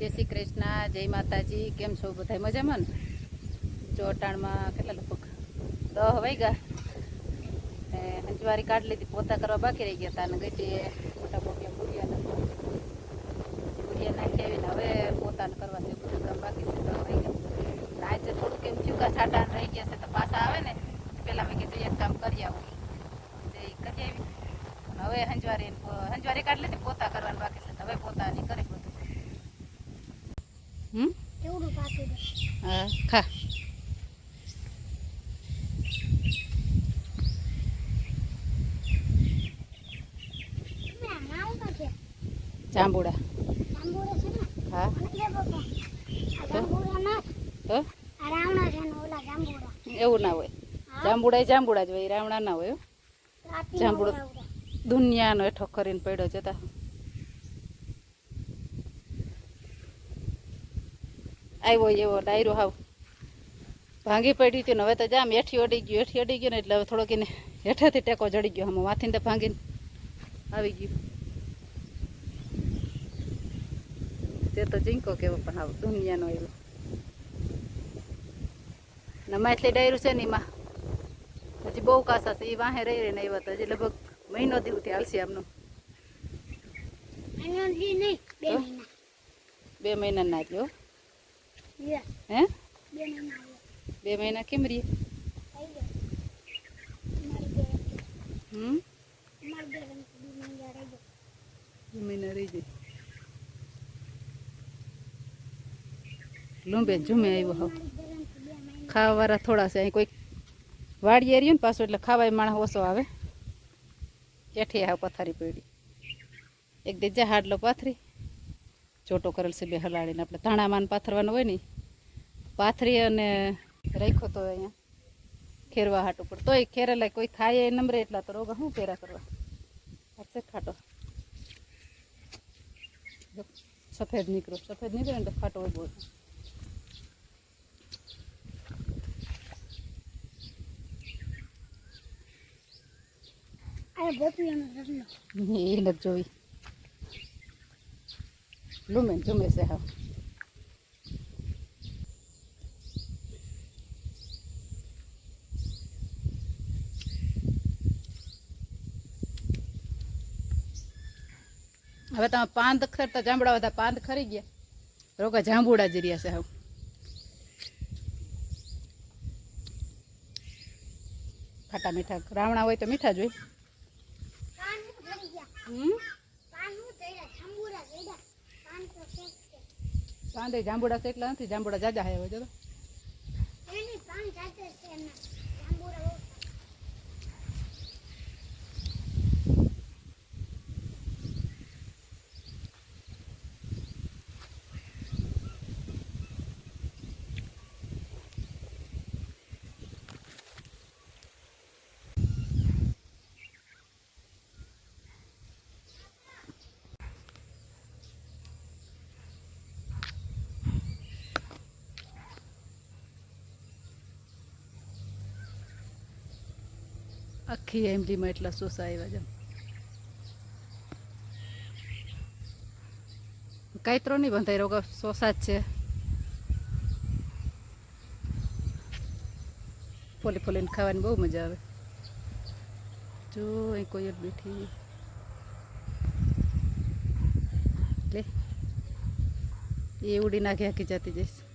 જય શ્રી કૃષ્ણ, જય માતાજી, કેમ છો બધા મજામાં ને? ચોટાણમાં કેટલા લગભગ દહ વાગ્યા. ને હંજવારી કાઢ લીધી, પોતા કરવા બાકી રહી ગયા હતા અને ગઈ હતી મોટા મોટા ભૂરિયા ભૂરિયા નાખી આવીને હવે પોતાને કરવા છે, બધું કામ બાકી છે, દહ વાગ્યા. આજે થોડુંક એમ ચૂકા છાટા રહી ગયા છે, તો પાછા આવે ને પેલા મેં કીધું એક કામ કરી આવું. કરી આવી. હવે હંજવારી હંજવારી કાઢ લીધી, પોતા કરવાનું બાકી છે, તો હવે પોતાની કરી. હમ? હા ખા. જાંબુડા. હા. તો એવું ના હોય. જાંબુડા જાંબુડા જ હોય રાવણા ના હોય જાંબુડો. દુનિયાનો એઠો કરીને પડ્યો જતા. આવ્યો એવો ડાયરો હાવ. ભાંગી પડ્યું હતું ને હવે તો જામ હેઠી અડી ગયું હેઠી અડી ગયું ને એટલે હવે થોડોક એને હેઠેથી ટેકો જડી ગયો આમાં માથીને તો ભાંગીને આવી ગયું. તે તો જીંકો કેવો પણ આવો દુનિયાનો એવો. નમા એટલે ડાયરું છે ને એમાં. હજી બહુ કાસા છે એ વાહે રહી રહીને આવ્યા હતા હજી લગભગ મહિનો દીવથી હાલશે આમનું. બે મહિના. ના લ્યો, હે? બે મહિના આવ્યો. બે મહિના કેમ રહીએ હમ? બે મહિના રહી જાય. લુંબે જુમે આવ્યો હાવ. ખાવાવાળા થોડા છે. અહીં કોઈક વાડીએ રહ્યું ને પાછું એટલે ખાવાય માણસ ઓછો આવે. એઠી આવ પથારી પડી. એક દેજા હાડલો પાથરી. ચોટો કરેલ છે બે હલાડીને આપણે ધાણામાં પાથરવાનું હોય ને પાથરી અને રાખ્યો તો અહીંયા ખેરવા હાટ ઉપર. તોય ખેરેલા કોઈ ખાય એ નંબરે એટલા તો રોગા શું પહેરા કરવા? હાથે ખાટો. સફેદ નીકળો સફેદ નીકળે ને તો ખાટો હોય બહુ. એ નથી જોઈ. લૂમે ઝુમે છે હા. હવે તમે પાંદ ખરતા જાંબુડા બધા પાંદ ખરી ગયા? રોકા જાંબુડા જ રહ્યા છે હવે. ખાટા મીઠા રાવણા હોય તો મીઠા જ હોય પાન હું ધરી ગયા. હમ પાન હું ધર્યા. જાંબુડા ધર્યા. પાન તો શેક છે. પાંદે જાંબુડા શેકલા નથી જાંબુડા જાજા હે હવે જો આખી એમડીમાં એટલા સોસા આવ્યા છે. કાયતરો નહીં બંધાઈ રોગ સોસા જ છે. ફોલી ફોલીને ખાવાની બહુ મજા આવે. જો, અહીં કોઈ બેઠી લે. એ ઉડી નાખી હાકી જતી જઈશ.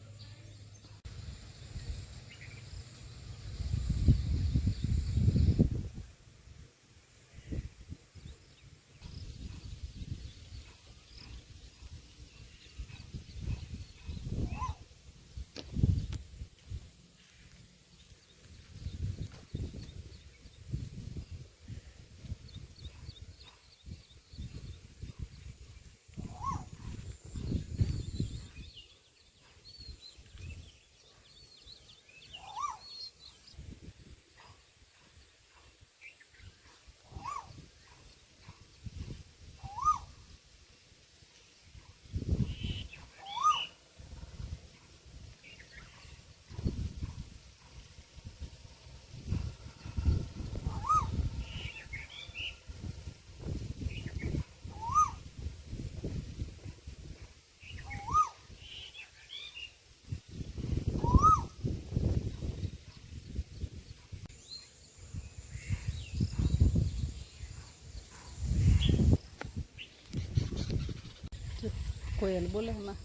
કોયલ બોલે એમાં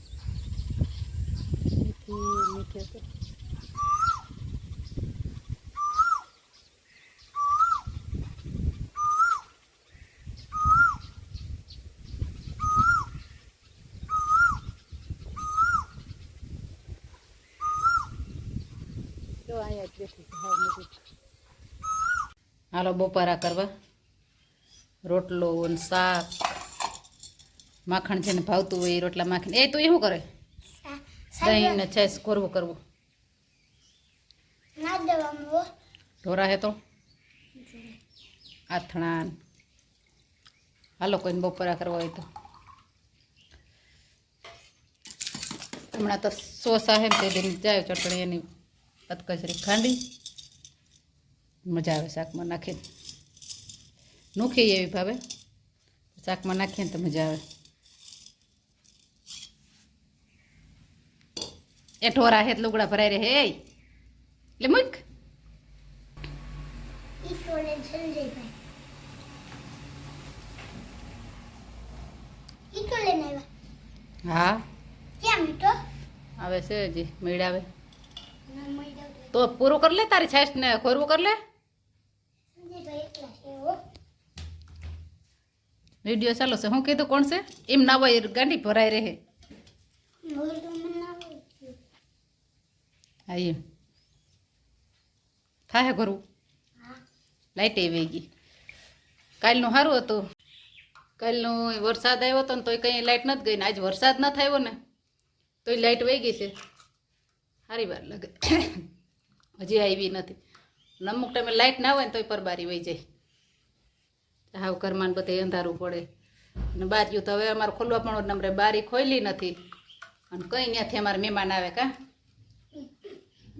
મીઠી મીઠી હતી હાલો બપોરા કરવા. રોટલો શાક. માખણ જેને ભાવતું હોય એ રોટલા માખીને. એ તો એ શું કરે? દહીં ને છેસ કરવું કરવું. ઢોરા હે તો? આથણા હાલો કોઈને બપોરા કરવા હોય તો. હમણાં તો સોસ હે ને તે દિન જાય ચટણી એની અતકચરી ખાંડી. મજા આવે શાકમાં નાખીને. નોખી એવી ભાવે. શાકમાં નાખીએ ને તો મજા આવે. એ ઢોરા હેત લુગડા ભરાઈ રહે હે. એટલે મૂક. હા. આવે છે હજી મેળ આવે. ના મળી જાવ તો. પૂરું કરી લે તારી છાશ ને ખોરવું કરી લે. વીડિયો ચાલો છે. હું કીધું કોણ છે? એમ ના હોય ગાંડી ભરાઈ રહે મોર તો મને ના આવડતું. હા એમ થાય ઘરું. લાઇટ આવી ગઈ. કાલનું સારું હતું. કાલનું વરસાદ આવ્યો હતો ને તોય કંઈ લાઇટ નથી ગઈ ને આજ વરસાદ ન થયો ને તોય લાઇટ વહી ગઈ છે. સારી વાર લાગે. હજી આવી નથી. અમુક ટાઈમે લાઇટ ના હોય ને તોય પરબારી વહી જાય. હાવ ઘરમાં બધે અંધારું પડે. અને બારીયું તો હવે અમારે ખોલવા પણ નંબરે બારી ખોલી નથી. અને કંઈ ત્યાંથી અમારે મહેમાન આવે કાં?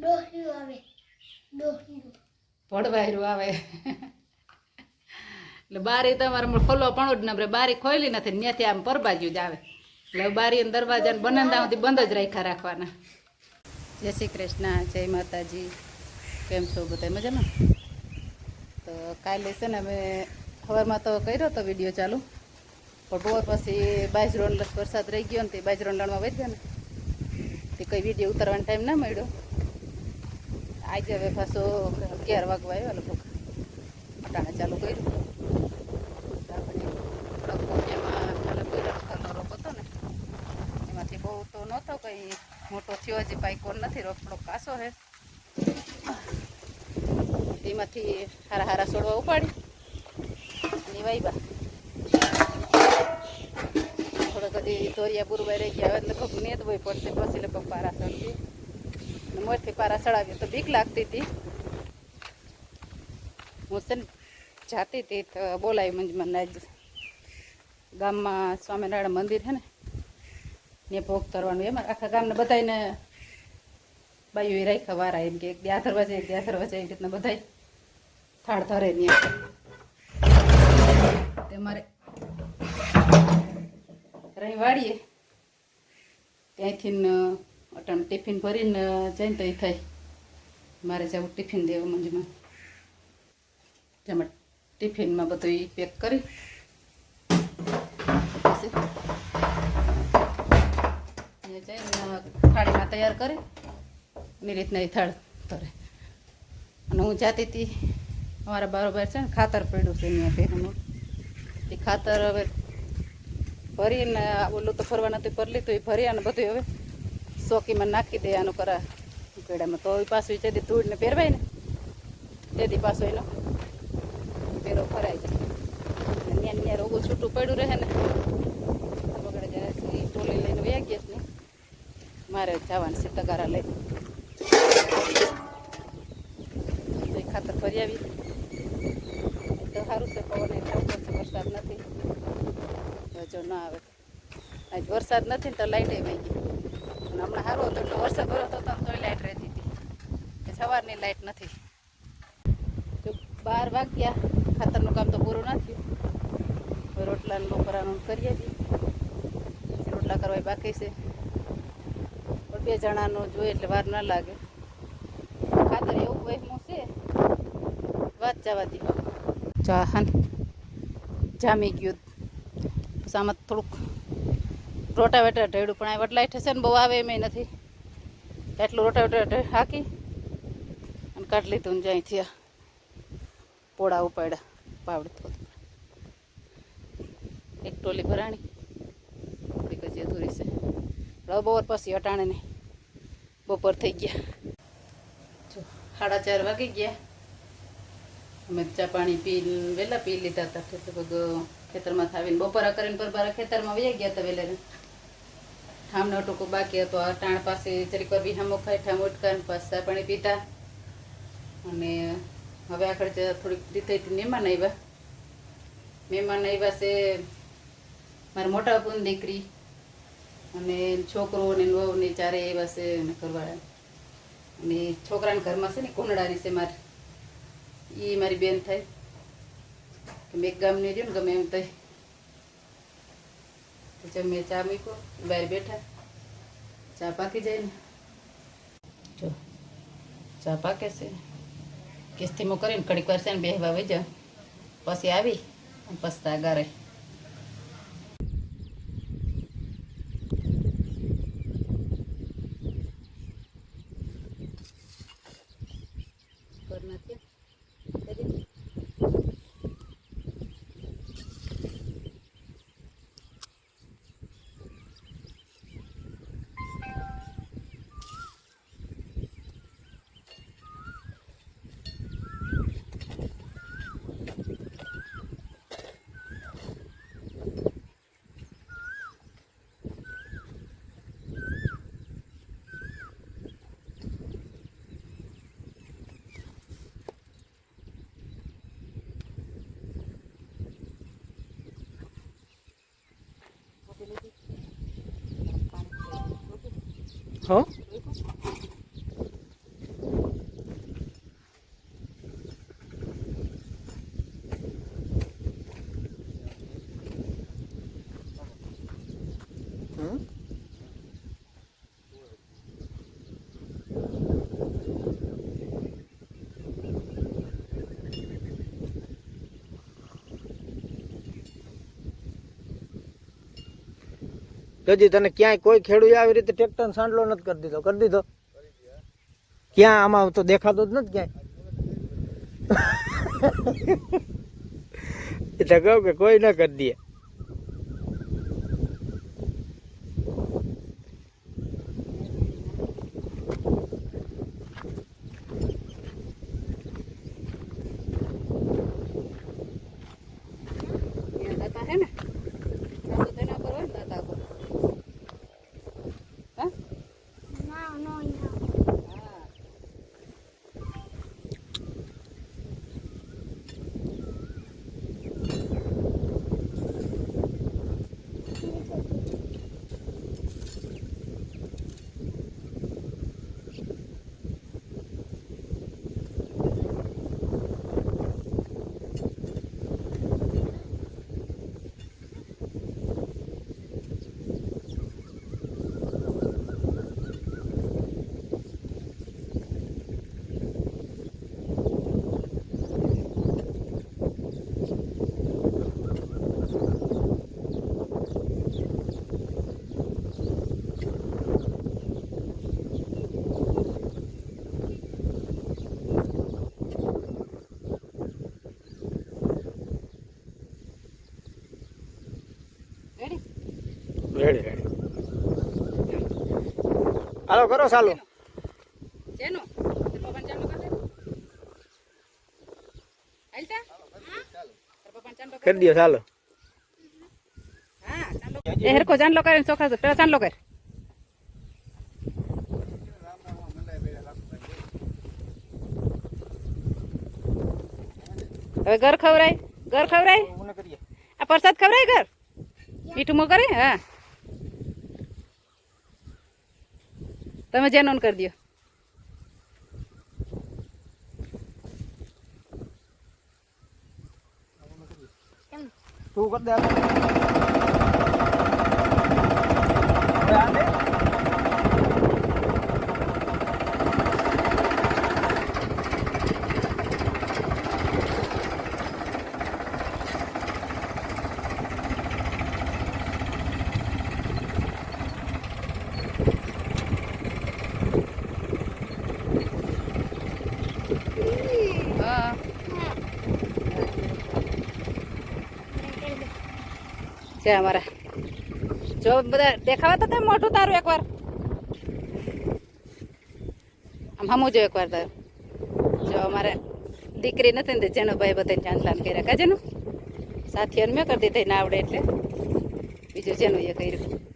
ડોહ્યું આવે એટલે બારી તમારે ખોલવા પણ જ નંબરે બારી ખોલી નથી ત્યાંથી આમ પરબાજ્યું જ આવે. એટલે બારી અને દરવાજા ને બંધ જ રાખ્યા રાખવાના. જય શ્રી કૃષ્ણ, જય માતાજી. કેમ છો બધા? મજામાં? તો કાલે છે ને અમે સવારમાં તો કર્યો હતો વીડિયો ચાલુ. પણ બપોર પછી બાજરાણ વરસાદ રહી ગયો ને તે બાજરાણ લણવા વધ્યા ને. તે કંઈ વીડિયો ઉતારવાનો ટાઈમ ના મળ્યો. આજે હવે પાછો અગિયાર વાગવા આવ્યો લગભગ. અટાણા ચાલુ કર્યું. પીળા કલરનો હતો ને, એમાંથી બહુ તો નહોતો કંઈ મોટો થયો, હજી પાઈકો નથી રોકડો કાસો છે એમાંથી હારા હારા છોડવા ઉપાડી. અને વાઈબા થોડા કદી ધોરિયા બુરવાઈ રહી ગયા હવે લગભગ નેદવોય પડશે, પછી લગભગ પારા ચડશે. અને મોરથી પારા ચડાવીએ તો બીક લાગતી હતી. હું છે ને જાતી હતી તો બોલાવી મંજમાં ગામમાં સ્વામિનારાયણ મંદિર છે ને ને ભોગ તરવાનું એમાં આખા ગામને બધાને બાયું રાખ્યા, વારા એમ કે એક દ્યા દરવાજે એક દ્યા દરવાજે એવી રીતના બધાય થાળ ધરે ને તે મારે રહી વાળીએ ત્યાંથી અટાણ ટિફિન ભરીને જઈને તો એ થાય મારે જવું ટિફિન દેવું મંજમાં. જેમાં ટિફિનમાં બધું એ પેક કરી. પછી જઈને થાળીમાં તૈયાર કરી. એની રીતના એ થાળ ધરે અને હું જાતી હતી અમારા બારોબાર છે ને, ખાતર પડ્યું છે એની પહેલાંનું એ ખાતર હવે ભરીને ઓલું તો ફરવા નથી ભરલી તો એ ભરી અને બધું હવે સોકીમાં નાખી દે આનું કરા. પેડામાં તો પાછું જેથી ધૂળને પહેરવાય ને, તેથી પાછો એનો પહેરો ફરાય જાય ન્યા ન્યા રોગું છૂટું પડ્યું રહે ને, બગડે જાય ટોલી લઈને વ્યા ગયા ને, મારે જવાનું છે તગારા લઈને ખાતર ફરી આવી તો સારું છે, પવન એ થતો છે, વરસાદ નથી. જો ના આવે. આજ વરસાદ નથી ને તો લાઈટ વહી ગઈ. હમણાં સારું હતું એટલે વરસાદ ભરો ને તોય લાઈટ રહેતી હતી. સવારની લાઈટ નથી. જો બાર વાગ્યા, ખાતરનું કામ તો પૂરું ના થયું. રોટલાનું બપોરાનું કરીએ છીએ. રોટલા કરવા બાકી છે. પણ બે જણાનું જોઈએ એટલે વાર ના લાગે. ખાતર એવું વહેમું છે. વાત જવા દી ચાહન જામી ગયું. પછી થોડુંક રોટાવેટર ઢેડું પણ આ વટલાઈ થશે ને બહુ આવે એમ નથી. એટલું રોટાવેટર હાકી અને કાઢી લીધું ને જ્યાંથી આ પોળા ઉપાડ્યા પાવડે એક ટોલી ભરાણી, થોડીક હજી અધૂરી છે. હવે બપોર પછી અટાણે નહીં બપોર થઈ ગયા. જો, સાડા ચાર વાગી ગયા. અમે ચા પાણી પી વહેલા પી લીધા હતા ખેતર ખેતરમાં થાવીને બપોરા કરીને પરબારા ખેતરમાં વહી ગયા હતા વહેલા ઠામનો ટૂંકો બાકી હતો. આ ટાણ પાસે જરીક વાર વિહામો ખાઈ, ઠામ ઉટકા પાસ પાણી પીતા. અને હવે આગળ જતા થોડીક રીતે મહેમાન આવ્યા. મહેમાન આવ્યા છે મારા મોટા બાપુની દીકરી અને છોકરો ને વહુ ને ચારે આવ્યા છે ઘરવાળા અને છોકરાના ઘરમાં છે ને કુંડળાની છે મારી. એ મારી બેન થાય. મેં ગામની રહ્યું ને ગમે એમ થાય. મેં ચા મૂકો બહાર બેઠા. ચા પાકી જાય ને? જો, ચા પાકે છે. કિસ્તીમો કરીને કડીક વાર છે ને બેહવા વહી જાવ પછી આવી અને પછતા ગારે હો હમ હજી તને ક્યાંય કોઈ ખેડૂત આવી રીતે ટ્રેક્ટર સાંડલો નથી કરી દીધો. કરી દીધો? ક્યાં? આમાં તો દેખાતો જ નથી ક્યાંય. એટલે કહું કે કોઈ ના કરી દે ત્યાં દાતા હે ને ત્યાં તો તેના પર હોય ને દાતા પર હા ના નો ના હા રેડી રેડી રેડી હાલો કરો ચાલો. જેનો પપ્પાને ચાંદલો કરી દે હાલતા કરી ચાલો. એ હરખો ચાંદલો કરે ચોખા પેલા ચાંદલો કર. હવે ઘર ખવરાય? ઘર ખવરાય? આ પ્રસાદ ખવરાય ઘર? મીઠું મો કરે? હા. તમે જેનો કરી દો તું કરી દે હાલો. હવે આ દે. છે અમારા. જો બધા દેખાવા તો મોટું તારું એકવાર. આમ હમું જો એકવાર તારું. જો અમારે દીકરી નથી ને જેનો ભાઈ બધાને ચાંદલામ કર્યા. કાજેનું સાથીઓને મેં કરી દીધા ના આવડે એટલે. બીજું જેનું એ કર્યું.